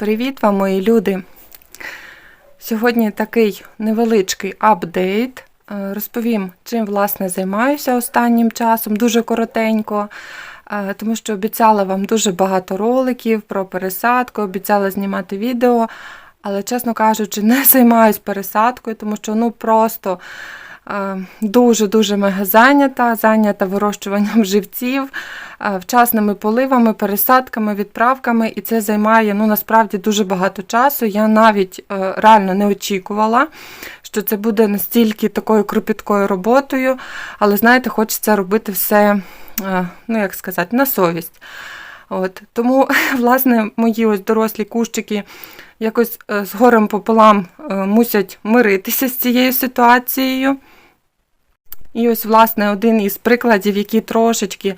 Привіт вам, мої люди! Сьогодні такий невеличкий апдейт. Е, Розповім, чим власне займаюся останнім часом, дуже коротенько, е, тому що обіцяла вам дуже багато роликів про пересадку, обіцяла знімати відео, але, чесно кажучи, не займаюсь пересадкою, тому що ну просто дуже-дуже мега зайнята, зайнята вирощуванням живців, е, вчасними поливами, пересадками, відправками, і це займає ну, насправді дуже багато часу. Я навіть е, реально не очікувала, що це буде настільки такою кропіткою роботою, але знаєте, хочеться робити все, е, ну як сказати, на совість. От. Тому, власне, мої ось дорослі кущики якось е, з горем пополам е, мусять миритися з цією ситуацією. І ось, власне, один із прикладів, який трошечки,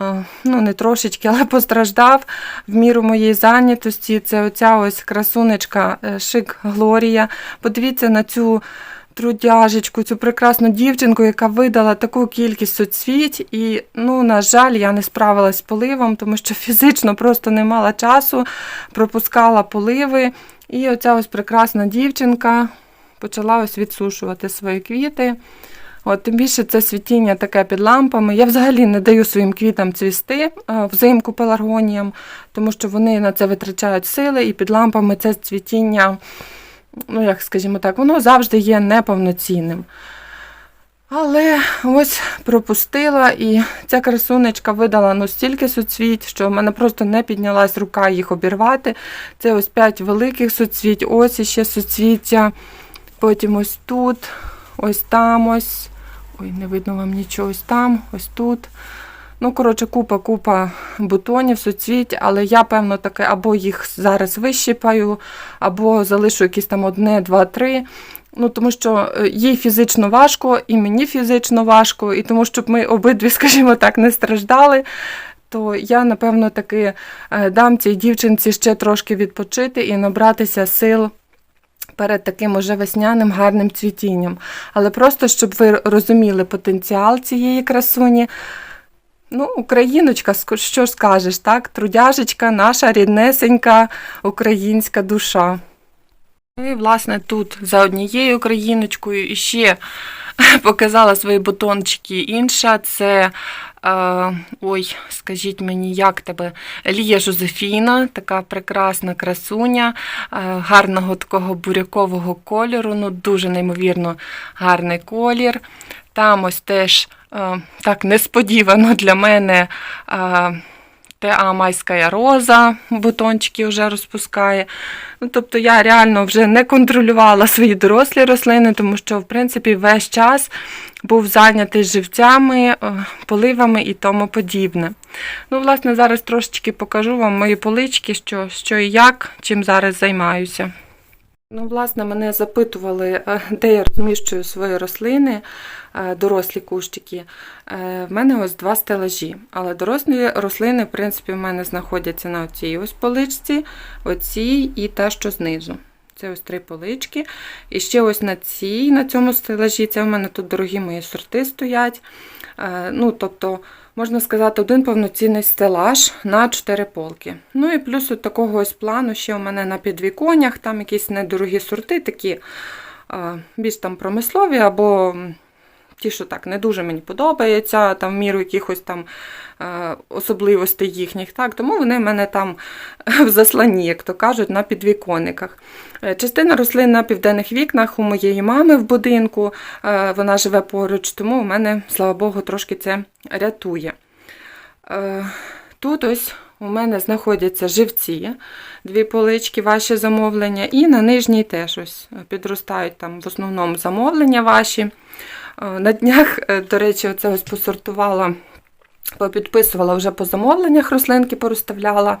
е, ну не трошечки, але постраждав в міру моєї зайнятості, це оця ось красунечка е, Шик Глорія. Подивіться на цю трудяжечку, цю прекрасну дівчинку, яка видала таку кількість соцвіть. І, ну, на жаль, я не справилась з поливом, тому що фізично просто не мала часу, пропускала поливи. І оця ось прекрасна дівчинка почала ось відсушувати свої квіти. От, тим більше це світіння таке під лампами. Я взагалі не даю своїм квітам цвісти взимку пеларгоніям, тому що вони на це витрачають сили, і під лампами це цвітіння, ну як скажімо так, воно завжди є неповноцінним. Але ось пропустила, і ця красунечка видала ну, суцвіть, що в мене просто не піднялась рука їх обірвати. Це ось 5 великих суцвіть, ось іще суцвіття. Потім ось тут, ось там ось. Ой, не видно вам нічого, ось там, ось тут. Ну, коротше, купа-купа бутонів, суцвіть, але я, певно, таке або їх зараз вищипаю, або залишу якісь там одне, два, три. Ну, тому що е, їй фізично важко, і мені фізично важко, і тому, щоб ми обидві, скажімо так, не страждали, то я, напевно, таки е, дам цій дівчинці ще трошки відпочити і набратися сил перед таким уже весняним гарним цвітінням. Але просто, щоб ви розуміли потенціал цієї красуні. Ну, україночка, що ж скажеш, так? Трудяжечка, наша ріднесенька українська душа. І, власне, тут за однією україночкою іще показала свої бутончики інша. Це, е, ой, скажіть мені, як тебе? Лія Жозефіна, така прекрасна красуня, е, гарного такого бурякового кольору, ну дуже неймовірно гарний колір. Там ось теж е, так несподівано для мене. Теа майська роза, бутончики вже розпускає. Ну, тобто я реально вже не контролювала свої дорослі рослини, тому що, в принципі, весь час був зайнятий живцями, е, поливами і тому подібне. Ну, власне, зараз трошечки покажу вам мої полички, що, що і як, чим зараз займаюся. Ну, власне, мене запитували, е, де я розміщую свої рослини, е, дорослі кущики. Е, В мене ось два стелажі, але дорослі рослини, в принципі, в мене знаходяться на цій ось поличці, оцій і та, що знизу. Це ось три полички. І ще ось на цій, на цьому стелажі, це в мене тут дорогі мої сорти стоять. Е, Ну, тобто, можна сказати, один повноцінний стелаж на 4 полки. Ну і плюс от такого ось плану ще у мене на підвіконнях, там якісь недорогі сорти, такі е, більш там промислові, або ті, що так не дуже мені подобаються, там в міру якихось там е, особливостей їхніх. Так, тому вони в мене там в засланні, як то кажуть, на підвіконниках. Е, Частина рослин на південних вікнах у моєї мами в будинку, е, вона живе поруч, тому у мене, слава Богу, трошки це рятує. Тут ось у мене знаходяться живці, дві полички, ваші замовлення, і на нижній теж ось підростають там в основному замовлення ваші. Е, На днях, е, до речі, оце ось посортувала, попідписувала вже по замовленнях, рослинки порозставляла.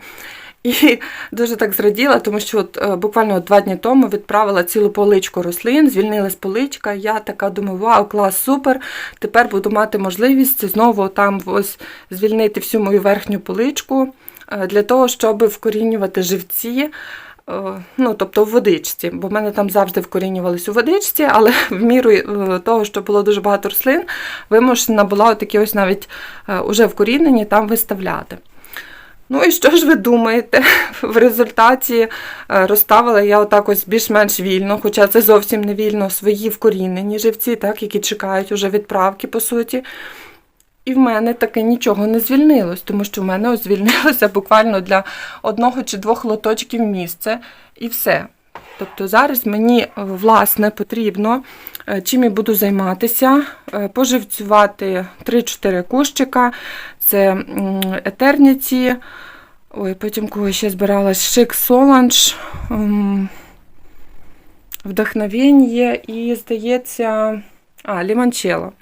І дуже так зраділа, тому що от, е, буквально два дні тому відправила цілу поличку рослин, звільнилась поличка. Я така думаю, вау, клас, супер. Тепер буду мати можливість знову там ось звільнити всю мою верхню поличку для того, щоб вкорінювати живці. Е, Ну, тобто в водичці, бо в мене там завжди вкорінювались у водичці, але в міру е, того, що було дуже багато рослин, вимушена була такі ось навіть е, уже вкорінені там виставляти. Ну і що ж ви думаєте? В результаті розставила я отак ось більш-менш вільно, хоча це зовсім не вільно свої вкорінені живці, так, які чекають уже відправки, по суті. І в мене таки нічого не звільнилось, тому що в мене звільнилося буквально для одного чи двох лоточків місце і все. Тобто зараз мені е, власне потрібно, е, чим я буду займатися, е, поживцювати 3-4 кущика, це етерніці, ой, потім кого ще збиралась, шик Соланж, м, вдохновення і, здається, а, лімончело.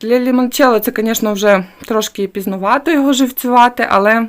Для лімончело це, звісно, вже трошки пізнувато його живцювати, але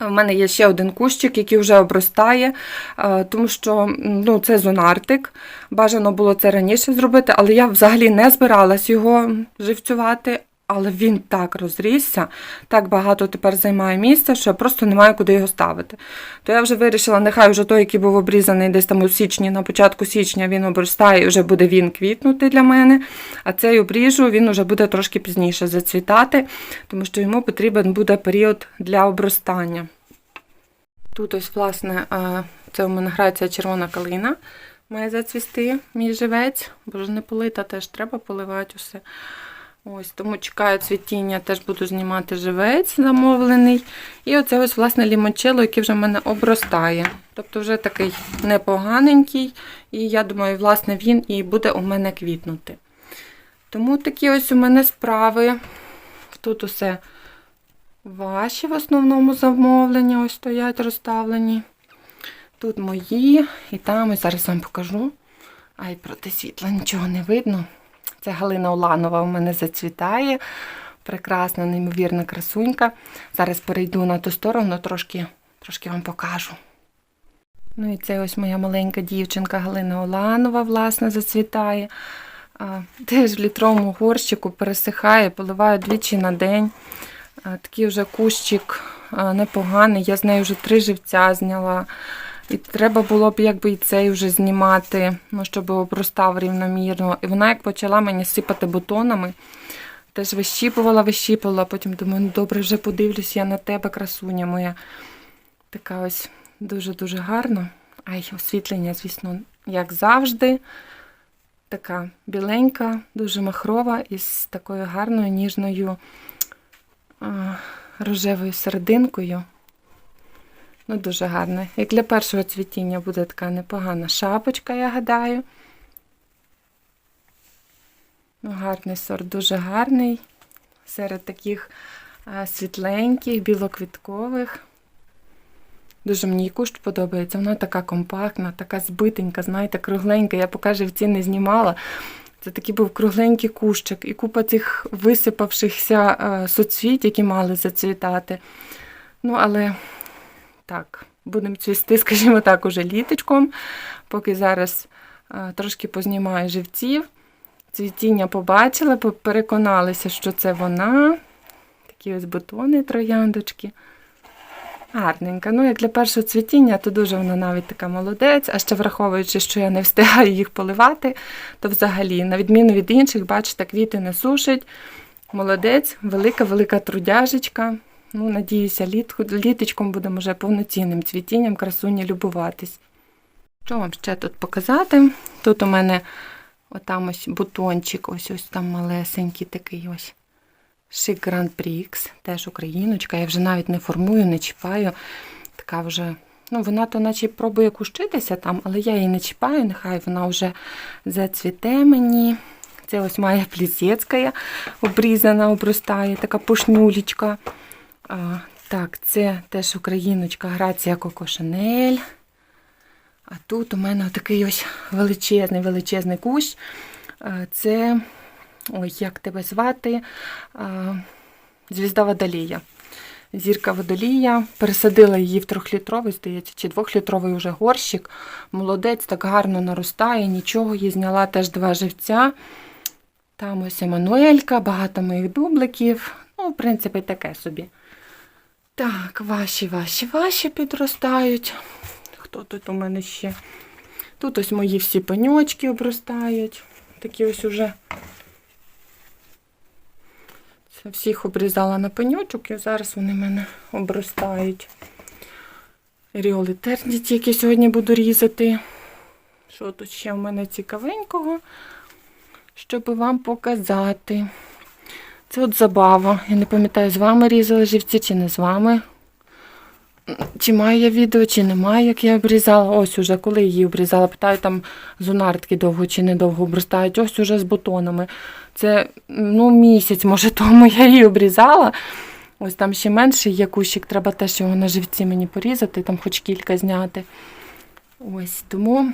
в мене є ще один кущик, який вже обростає, е, тому що ну, це зонартик. Бажано було це раніше зробити, але я взагалі не збиралась його живцювати. Але він так розрісся, так багато тепер займає місця, що я просто не маю куди його ставити. То я вже вирішила, нехай вже той, який був обрізаний десь там у січні, на початку січня він обростає і вже буде він квітнути для мене. А цей обріжу, він вже буде трошки пізніше зацвітати, тому що йому потрібен буде період для обростання. Тут ось, власне, е, це у мене грається червона калина. Має зацвісти мій живець, бо ж не полита, теж треба поливати усе. Ось, тому чекаю цвітіння, теж буду знімати живець замовлений. І оце ось, власне, лімончело, який вже в мене обростає. Тобто вже такий непоганенький. І я думаю, власне, він і буде у мене квітнути. Тому такі ось у мене справи. Тут усе ваші в основному замовлення ось стоять розставлені. Тут мої, і там ось зараз вам покажу. Ай, проти світла нічого не видно. Це Галина Уланова у мене зацвітає. Прекрасна, неймовірна красунька. Зараз перейду на ту сторону, трошки, трошки вам покажу. Ну і це ось моя маленька дівчинка Галина Уланова, власне, зацвітає. Теж в літровому горщику пересихає, поливаю двічі на день. Такий вже кущик непоганий. Я з нею вже три живця зняла. І треба було б якби і цей вже знімати, ну, щоб обростав рівномірно. І вона як почала мені сипати бутонами, теж вищіпувала, вищіпувала, потім думаю, ну добре, вже подивлюсь я на тебе, красуня моя. Така ось дуже-дуже гарно. Ай, освітлення, звісно, як завжди. Така біленька, дуже махрова із такою гарною ніжною а, рожевою серединкою. Ну, дуже гарне. Як для першого цвітіння буде така непогана шапочка, я гадаю. Ну, гарний сорт, дуже гарний. Серед таких світленьких, білоквіткових. Дуже мені кущ подобається. Вона така компактна, така збитенька, знаєте, кругленька. Я поки живці не знімала. Це такий був кругленький кущик. І купа цих висипавшихся а, соцвіт, які мали зацвітати. Ну, але так, будемо цвісти, скажімо так, уже літочком, поки зараз трошки познімаю живців. Цвітіння побачила, по- переконалися, що це вона. Такі ось бутони, трояндочки. Гарненька. Ну, як для першого цвітіння, то дуже вона навіть така молодець. А ще враховуючи, що я не встигаю їх поливати, то взагалі, на відміну від інших, бачите, квіти не сушить. Молодець, велика-велика трудяжечка. Ну, надіюся, літ, літочком будемо вже повноцінним цвітінням красуні любуватись. Що вам ще тут показати? Тут у мене отам ось бутончик, ось ось там малесенький такий ось. Шик Гранд Прікс, теж україночка. Я вже навіть не формую, не чіпаю. Така вже, ну, вона то наче пробує кущитися там, але я її не чіпаю, нехай вона вже зацвіте мені. Це ось моя плісецька обрізана, обростає, така пушнюлечка. А, так, це теж україночка Грація Коко Шанель. А тут у мене такий ось величезний, величезний кущ. А, Це, ой, як тебе звати? А, Звізда Водолія. Зірка Водолія. Пересадила її в трьохлітровий, здається, чи двохлітровий уже горщик. Молодець, так гарно наростає, нічого. Їй зняла теж два живця. Там ось Еммануелька, багато моїх дубликів. Ну, в принципі, таке собі. Так, ваші, ваші, ваші підростають. Хто тут у мене ще? Тут ось мої всі пеньочки обростають. Такі ось уже. Це всіх обрізала на пеньочок і зараз вони мене обростають. Ріоли терніті, які сьогодні буду різати. Що тут ще в мене цікавенького, щоб вам показати. Це от забава. Я не пам'ятаю, з вами різали живці чи не з вами. Чи маю я відео, чи немає, як я обрізала. Ось уже, коли її обрізала, питаю, там зонартки довго чи недовго обростають. Ось уже з бутонами. Це ну, місяць, може, тому я її обрізала. Ось там ще менший є кущик, треба теж його на живці мені порізати, там хоч кілька зняти. Ось тому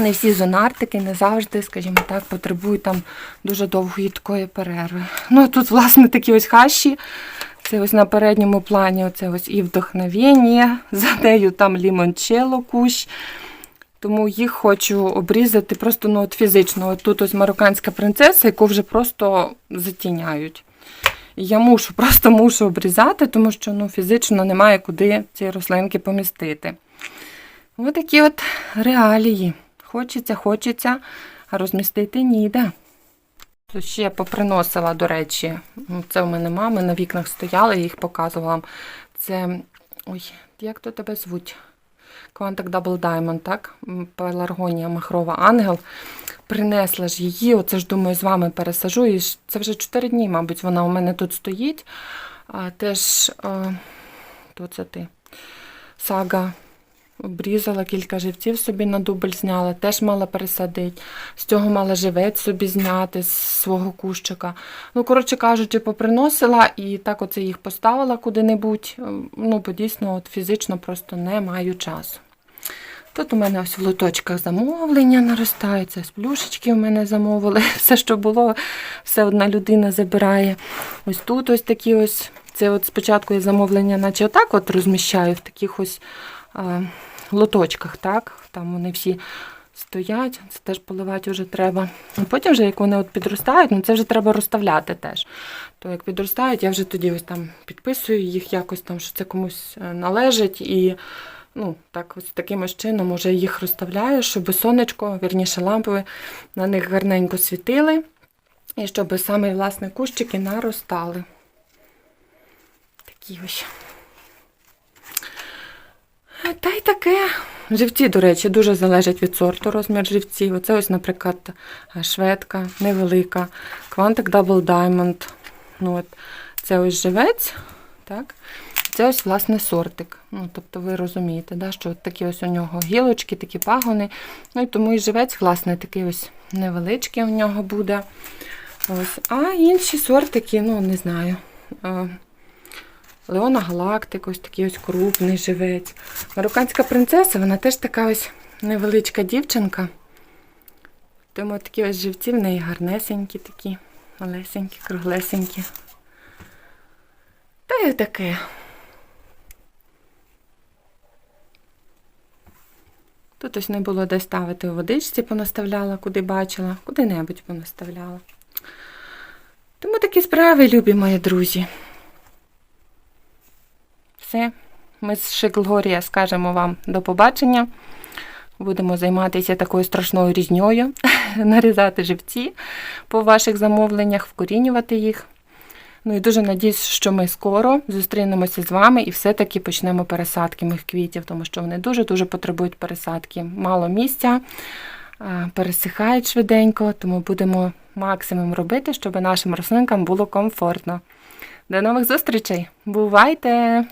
не всі зонартики не завжди, скажімо так, потребують там дуже довгої такої перерви. Ну, а тут, власне, такі ось хащі. Це ось на передньому плані оце ось і вдохновення, за нею там лімончело кущ. Тому їх хочу обрізати просто ну, от фізично. От тут ось марокканська принцеса, яку вже просто затіняють. Я мушу, просто мушу обрізати, тому що ну, фізично немає куди ці рослинки помістити. Ось такі от реалії. Хочеться, хочеться, а розмістити ніде. Тут ще поприносила, до речі, ну, це у мене мами на вікнах стояли, я їх показувала. Це. Ой, як то тебе звуть? Quantic Double Diamond, так? Пеларгонія Махрова Ангел. Принесла ж її, оце ж думаю, з вами пересажу. І це вже 4 дні, мабуть, вона у мене тут стоїть. А, теж, а, то це ти? Сага обрізала кілька живців собі на дубль зняла, теж мала пересадити. З цього мала живець собі зняти з свого кущика. Ну, коротше кажучи, поприносила і так оце їх поставила куди-небудь. Ну, бо дійсно от фізично просто не маю часу. Тут у мене ось в лоточках замовлення наростаються, плюшечки у мене замовили. Все, що було, все одна людина забирає. Ось тут ось такі ось. Це от спочатку я замовлення, наче отак от розміщаю в таких ось лоточках, так? Там вони всі стоять, це теж поливати вже треба. І потім, вже, як вони от підростають, ну це вже треба розставляти теж. То як підростають, я вже тоді ось там підписую їх якось там, що це комусь е, належить. І ну, так, ось таким ось чином уже їх розставляю, щоб сонечко, вірніше лампи на них гарненько світили. І щоб саме власне кущики наростали. Такі ось. Та й таке. Живці, до речі, дуже залежать від сорту розмір живців. Оце ось, наприклад, шведка невелика, Quantic Double Diamond. Ну, от, це ось живець. Так? Це ось, власне, сортик. Ну, тобто ви розумієте, да, що от такі ось у нього гілочки, такі пагони. Ну і тому і живець, власне, такий ось невеличкий у нього буде. Ось. А інші сортики, ну, не знаю. Леона Галактик, ось такий ось крупний живець. Марокканська принцеса, вона теж така ось невеличка дівчинка. Тому такі ось живці в неї гарнесенькі такі, малесенькі, круглесенькі. Та й таке. Тут ось не було де ставити у водичці, понаставляла, куди бачила, куди-небудь понаставляла. Тому такі справи, любі мої друзі. Все. Ми з Шиклгорія скажемо вам до побачення. Будемо займатися такою страшною різньою, нарізати живці по ваших замовленнях, вкорінювати їх. Ну і дуже надіюсь, що ми скоро зустрінемося з вами і все-таки почнемо пересадки моїх квітів, тому що вони дуже-дуже потребують пересадки. Мало місця, пересихають швиденько, тому будемо максимум робити, щоб нашим рослинкам було комфортно. До нових зустрічей! Бувайте!